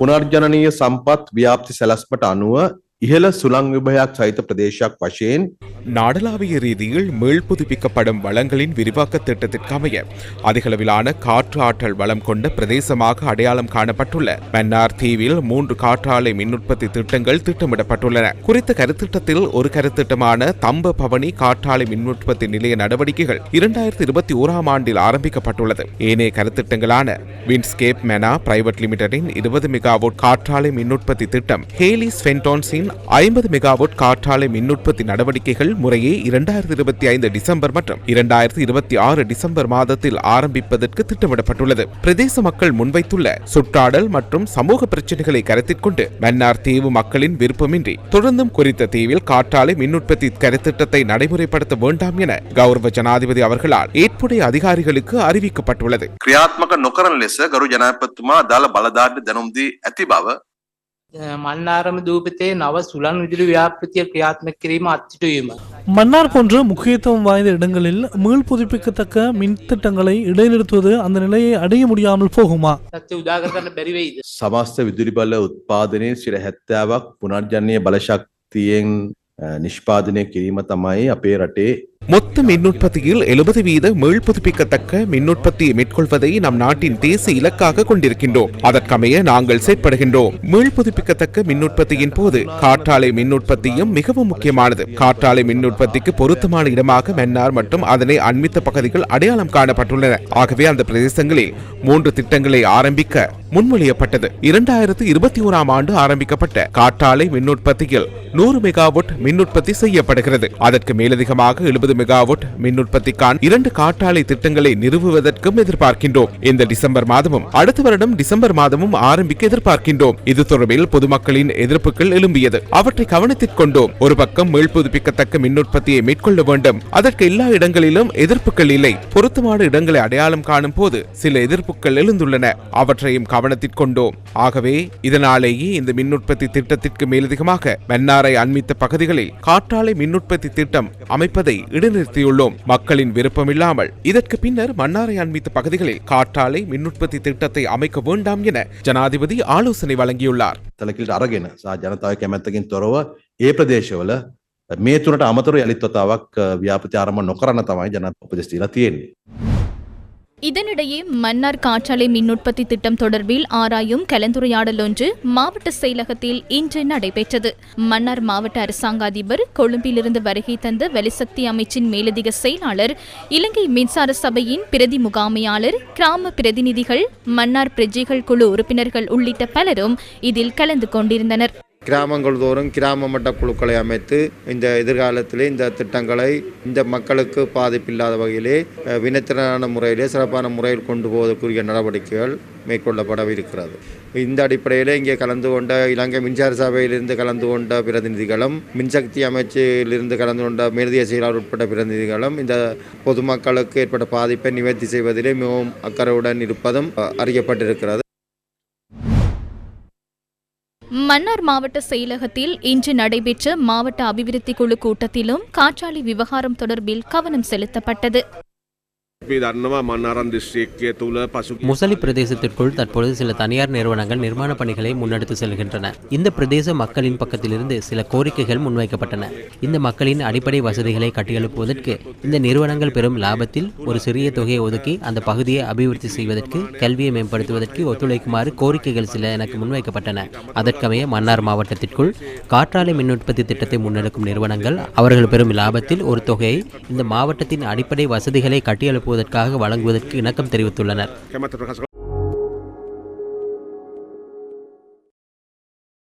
පුනර්ජනනීය සම්පත් ව්‍යාප්ති සැලස්මට අනුව ඉහළ සුළං විභයක් සහිත ප්‍රදේශයක් වශයෙන් நாடளாவிய ரீதியில் மீள் புதுப்பிக்கப்படும் வளங்களின் விரிவாக்க திட்டத்திற்கு அமைய அதிகளவிலான காற்று ஆற்றல் வளம் கொண்ட பிரதேசமாக அடையாளம் காணப்பட்டுள்ள மன்னார் தீவில் மூன்று காற்றாலை மின் உற்பத்தி திட்டங்கள் திட்டமிடப்பட்டுள்ளன குறித்த கருத்திட்டத்தில் ஒரு கருத்திட்டமான தம்ப பவனி காற்றாலை மின் உற்பத்தி நிலைய நடவடிக்கைகள் இரண்டாயிரத்தி இருபத்தி ஓராம் ஆண்டில் ஆரம்பிக்கப்பட்டுள்ளது ஏனைய கருத்திட்டங்களான வின்ஸ்கேப் மெனா பிரைவேட் லிமிடெடின் இருபது மெகாவோட் காற்றாலை மின் உற்பத்தி திட்டம் ஹேலிஸ் ஃபென்டான்ஸின் ஐம்பது மெகாவோட் காற்றாலை மின் உற்பத்தி நடவடிக்கைகள் முறையே இரண்டாயிரத்தி இருபத்தி ஐந்து டிசம்பர் மற்றும் இரண்டாயிரத்தி இருபத்தி ஆறு டிசம்பர் மாதத்தில் ஆரம்பிப்பதற்கு திட்டமிடப்பட்டுள்ளது பிரதேச மக்கள் முன்வைத்துள்ள சுற்றாடல் மற்றும் சமூக பிரச்சினைகளை கருத்தில் கொண்டு மன்னார் தீவு மக்களின் விருப்பமின்றி தொடர்ந்தும் குறித்த தீவில் காற்றாலை மின் உற்பத்தி கருத்திட்டத்தை நடைமுறைப்படுத்த வேண்டாம் என கௌரவ ஜனாதிபதி அவர்களால் ஏற்புடைய அதிகாரிகளுக்கு அறிவிக்கப்பட்டுள்ளது ක්‍රියාත්මක නොකරන ලෙස ගරු ජනපතිතුමා දාළ බලධාරට දැනුම් දී ඇති බව මන්නාරම දූපතේ නව සුළන් විදුලි ව්‍යාපෘතිය ක්‍රියාත්මක කිරීම අත්තිටුවීම. மன்னார் போன்ற முக்கியத்துவம் வாய்ந்த இடங்களில் மீள் புதுப்பிக்கத்தக்க மின் திட்டங்களை இடைநிறுத்துவது அந்த நிலையை அடைய முடியாமல் போகுமா තත්ව උදාකරන්න බැරිවෙයිද. සමස්ත විදුලි බල උත්පාදනය සිර හැත්තාවක් පුනර්ජනය බලශක්තියෙන් අ, නිෂ්පාදනය කිරීම තමයි අපේ රටේ மொத்த மின் உற்பத்தியில் எழுபது வீத மீள் புதுப்பிக்கத்தக்க மின் உற்பத்தியை மேற்கொள்வதை நம் நாட்டின் தேசிய இலக்காக கொண்டிருக்கின்றோம். அதற்கமைய நாங்கள் செயற்படுகின்றோம். மீள் புதுப்பிக்கத்தக்க மின் உற்பத்தியின் போது காற்றாலை மின் உற்பத்தியும் மிகவும் முக்கியமானது. காற்றாலை மின் உற்பத்திக்கு பொருத்தமான இடமாக மன்னார் மற்றும் அதனை அண்மித்த பகுதிகள் அடையாளம் காணப்பட்டுள்ளன. ஆகவே அந்த பிரதேசங்களில் மூன்று திட்டங்களை ஆரம்பிக்க முன்மொழியப்பட்டது. இரண்டாயிரத்தி இருபத்தி ஓராம் ஆண்டு ஆரம்பிக்கப்பட்ட காற்றாலை மின் உற்பத்தியில் நூறு மெகாவாட் மின் உற்பத்தி செய்யப்படுகிறது. அதற்கு மேலதிகமாக எழுபது மெகாவாட் மின் உற்பத்திக்கான இரண்டு காற்றாலை திட்டங்களை நிறுவுவதற்கும் எதிர்பார்க்கின்றோம். இந்த டிசம்பர் மாதமும் அடுத்த வருடம் டிசம்பர் மாதமும் ஆரம்பிக்க எதிர்பார்க்கின்றோம். இது தொடர்பில் பொதுமக்களின் எதிர்ப்புகள் எழும்பியது. அவற்றை கவனத்தில் கொண்டோம். ஒரு பக்கம் மீள் புதுப்பிக்கத்தக்க மின் உற்பத்தியை மேற்கொள்ள வேண்டும். அதற்கு எல்லா இடங்களிலும் எதிர்ப்புகள் இல்லை. பொருத்தமான இடங்களை அடையாளம் காணும் போது சில எதிர்ப்புகள் எழுந்துள்ளன. அவற்றையும் கவனத்தில் கொண்டோம். ஆகவே இதனாலேயே இந்த மின் உற்பத்தி திட்டத்திற்கு மேலதிகமாக மன்னாரை அண்மித்த பகுதிகளில் காற்றாலை மின் உற்பத்தி திட்டம் அமைப்பதை இடைநிறுத்தியுள்ளோம் மக்களின் விருப்பமில்லாமல் இதற்கு பின்னர் மன்னாரை அண்மித்த பகுதிகளில் காற்றாலை மின் உற்பத்தி திட்டத்தை அமைக்க வேண்டாம் என ஜனாதிபதி ஆலோசனை வழங்கியுள்ளார் තලකිලට අරගෙන සහ ජනතාව කැමැත්තකින් තොරව ඒ ප්‍රදේශවල මේ තුනට අමතුරු යළිත් වතාවක් අ, ව්‍යාපති ආරම්භ නොකරන්න තමයි ජනත උපදෙස් දීලා තියෙන්නේ. இதனிடையே மன்னார் காற்றாலை மின் உற்பத்தி திட்டம் தொடர்பில் ஆராயும் கலந்துரையாடல் ஒன்று மாவட்ட செயலகத்தில் இன்று நடைபெற்றது. மன்னார் மாவட்ட அரசாங்க அதிபர் கொழும்பிலிருந்து வருகை தந்த வலிசக்தி அமைச்சின் மேலதிக செயலாளர் இலங்கை மின்சார சபையின் பிரதி முகாமையாளர் கிராம பிரதிநிதிகள் மன்னார் பிரஜைகள் குழு உறுப்பினர்கள் உள்ளிட்ட பலரும் இதில் கலந்து கொண்டிருந்தனர். கிராமங்கள் தோறும் கிராம மட்ட குழுக்களை அமைத்து இந்த எதிர்காலத்திலே இந்த திட்டங்களை இந்த மக்களுக்கு பாதிப்பில்லாத வகையிலே வினத்திறனான வினைத்திறனான முறையிலே சிறப்பான முறையில் கொண்டு போவதற்குரிய நடவடிக்கைகள் மேற்கொள்ளப்படவிருக்கிறது. இந்த அடிப்படையில் இங்கே கலந்து கொண்ட இலங்கை மின்சார சபையிலிருந்து கலந்து கொண்ட பிரதிநிதிகளும் மின்சக்தி அமைச்சிலிருந்து கலந்து கொண்ட மேலதிய செயலாளர் உட்பட்ட பிரதிநிதிகளும் இந்த பொதுமக்களுக்கு ஏற்பட்ட பாதிப்பை நிவர்த்தி செய்வதிலே மிகவும் அக்கறையுடன் இருப்பதும் அறியப்பட்டிருக்கிறது. மன்னார் மாவட்ட செயலகத்தில் இன்று நடைபெற்ற மாவட்ட அபிவிருத்தி குழு கூட்டத்திலும் காற்றாலை விவகாரம் தொடர்பில் கவனம் செலுத்தப்பட்டது. முசலி பிரதேசத்திற்குள் தற்பொழுது சில தனியார் நிறுவனங்கள் நிர்மாண பணிகளை முன்னெடுத்து செல்கின்றன இந்த பிரதேச மக்களின் பக்கத்திலிருந்து சில கோரிக்கைகள் முன்வைக்கப்பட்டன இந்த மக்களின் அடிப்படை வசதிகளை கட்டியெழுப்புவதற்கு இந்த நிறுவனங்கள் பெறும் லாபத்தில் ஒரு சிறிய தொகையை ஒதுக்கி அந்த பகுதியை அபிவிருத்தி செய்வதற்கு கல்வியை மேம்படுத்துவதற்கு ஒத்துழைக்குமாறு கோரிக்கைகள் சில எனக்கு முன்வைக்கப்பட்டன. அதற்கமைய மன்னார் மாவட்டத்திற்குள் காற்றாலை மின் உற்பத்தி திட்டத்தை முன்னெடுக்கும் நிறுவனங்கள் அவர்கள் பெறும் லாபத்தில் ஒரு தொகையை இந்த மாவட்டத்தின் அடிப்படை வசதிகளை நிரப்புவதற்காக வழங்குவதற்கு இணக்கம் தெரிவித்துள்ளனர்.